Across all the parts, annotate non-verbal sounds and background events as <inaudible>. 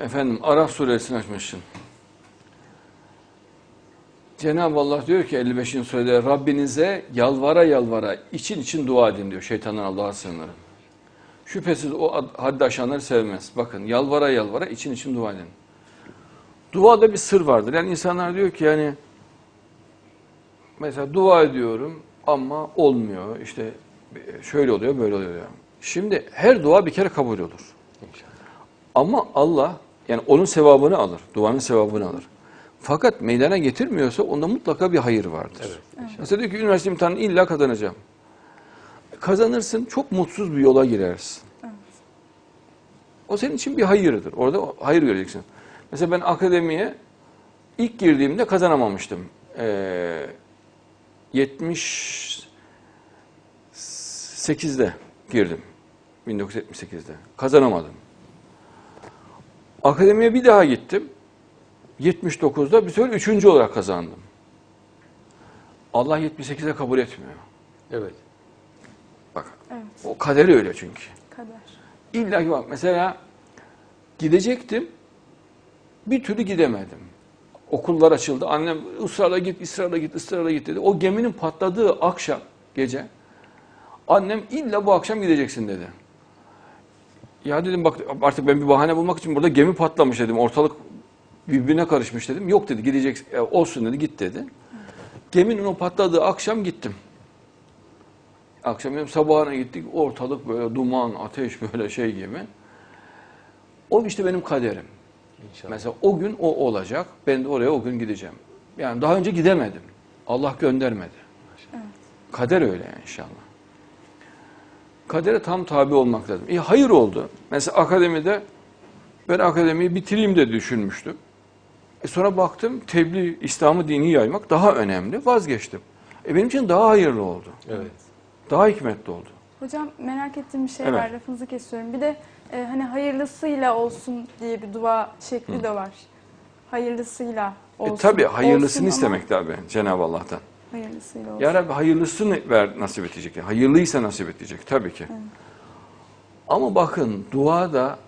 Efendim Araf suresini açmışsın. Cenab-ı Allah diyor ki 55. surede Rabbinize yalvara yalvara için için dua edin diyor. Şeytandan Allah'a sığınırım. Şüphesiz o ad- haddi aşanları sevmez. Bakın yalvara yalvara için için dua edin. Duada bir sır vardır. Yani insanlar diyor ki yani mesela dua ediyorum ama olmuyor. İşte şöyle oluyor böyle oluyor. Şimdi her dua bir kere kabul olur. Ama Allah yani onun sevabını alır. Duanın sevabını alır. Fakat meydana getirmiyorsa onda mutlaka bir hayır vardır. Mesela diyor ki üniversite imtihanını illa kazanacağım. Kazanırsın çok mutsuz bir yola girersin. O senin için bir hayırdır. Orada hayır göreceksin. Mesela ben akademiye ilk girdiğimde kazanamamıştım. Ee, 78'de girdim. 1978'de. Kazanamadım. Akademiye bir daha gittim. 79'da bir sefer üçüncü olarak kazandım. Allah 78'e kabul etmiyor. Evet. Bak Evet. o kaderi öyle çünkü. Kader. İlla ki bak mesela gidecektim bir türlü gidemedim. Okullar açıldı. Annem ısrarla git, ısrarla git, ısrarla git dedi. O geminin patladığı akşam, gece annem illa bu akşam gideceksin dedi. Ya dedim bak artık ben bir bahane bulmak için burada gemi patlamış dedim. Ortalık birbirine karışmış dedim. Yok dedi gideceksin. E, olsun dedi git dedi. Geminin o patladığı akşam gittim. Akşam dedim sabahına gittik. Ortalık böyle duman, ateş <laughs> böyle şey gibi. O işte benim kaderim. İnşallah. Mesela o gün o olacak. Ben de oraya o gün gideceğim. Yani daha önce gidemedim. Allah göndermedi. Kader öyle yani inşallah. Kadere tam tabi olmak lazım. E, hayır oldu. Mesela akademide ben akademiyi bitireyim de düşünmüştüm. E sonra baktım tebliğ, İslam'ı dini yaymak daha önemli. Vazgeçtim. E benim için daha hayırlı oldu. Evet. Daha hikmetli oldu. Hocam merak ettiğim bir şey Evet. var. Lafınızı kesiyorum. Bir de e, hani hayırlısıyla olsun diye bir dua şekli de var. Hayırlısıyla olsun. E tabi hayırlısını olsun ama istemek tabi Cenab-ı Allah'tan. Hayırlısıyla olsun. Ya Rabbi hayırlısını ver nasip edecek. Yani Hayırlıysa nasip edecek tabii ki. Ama bakın duada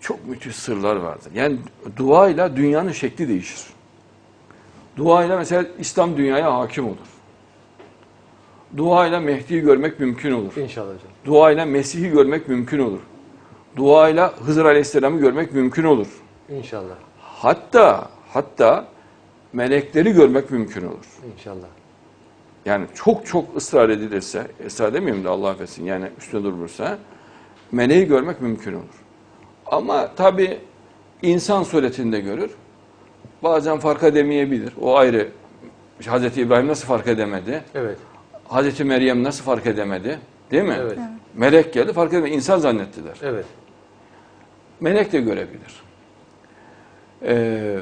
çok müthiş sırlar vardır. Yani duayla dünyanın şekli değişir. Duayla mesela İslam dünyaya hakim olur. Duayla Mehdi'yi görmek mümkün olur. İnşallah hocam. Duayla Mesih'i görmek mümkün olur. Duayla Hızır Aleyhisselam'ı görmek mümkün olur. İnşallah. Hatta hatta melekleri görmek mümkün olur. İnşallah. Yani çok çok ısrar edilirse, ısrar demeyeyim de Allah affetsin yani üstüne durulursa meleği görmek mümkün olur. Ama tabi insan suretinde görür. Bazen fark edemeyebilir. O ayrı. Hazreti İbrahim nasıl fark edemedi? Evet. Hazreti Meryem nasıl fark edemedi? Değil mi? Evet. Melek geldi fark edemedi. İnsan zannettiler. Evet. Melek de görebilir. Ee,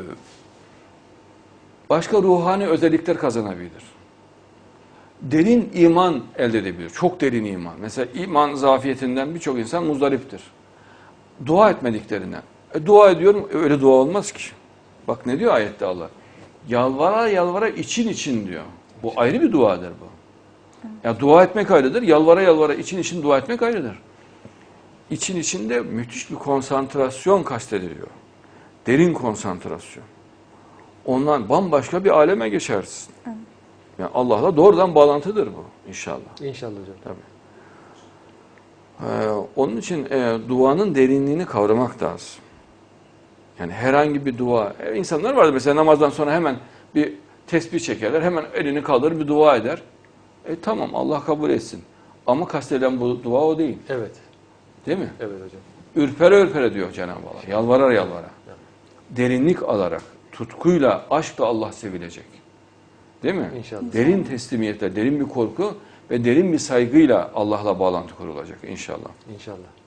başka ruhani özellikler kazanabilir. Derin iman elde edebilir. Çok derin iman. Mesela iman zafiyetinden birçok insan muzdariptir. Dua etmediklerinden. E, dua ediyorum, e, öyle dua olmaz ki. Bak ne diyor ayette Allah? Yalvara yalvara için için diyor. Bu ayrı bir duadır bu. Ya dua etmek ayrıdır, yalvara yalvara için için dua etmek ayrıdır. İçin içinde müthiş bir konsantrasyon kastediliyor. Derin konsantrasyon. Ondan bambaşka bir aleme geçersin. Yani Allah'la doğrudan bağlantıdır bu inşallah. İnşallah hocam. Tabii. Ee, onun için e, duanın derinliğini kavramak lazım. Yani herhangi bir dua. E, insanlar vardır mesela namazdan sonra hemen bir tesbih çekerler. Hemen elini kaldırır bir dua eder. E tamam Allah kabul etsin. Ama kastedilen bu dua o değil. Evet. Değil mi? Evet hocam. Ürpere ürpere diyor Cenab-ı Allah. Yalvarar yalvara. Derinlik alarak, tutkuyla, aşkla Allah sevilecek. Değil mi? İnşallah. Derin teslimiyetle, derin bir korku ve derin bir saygıyla Allah'la bağlantı kurulacak inşallah. İnşallah.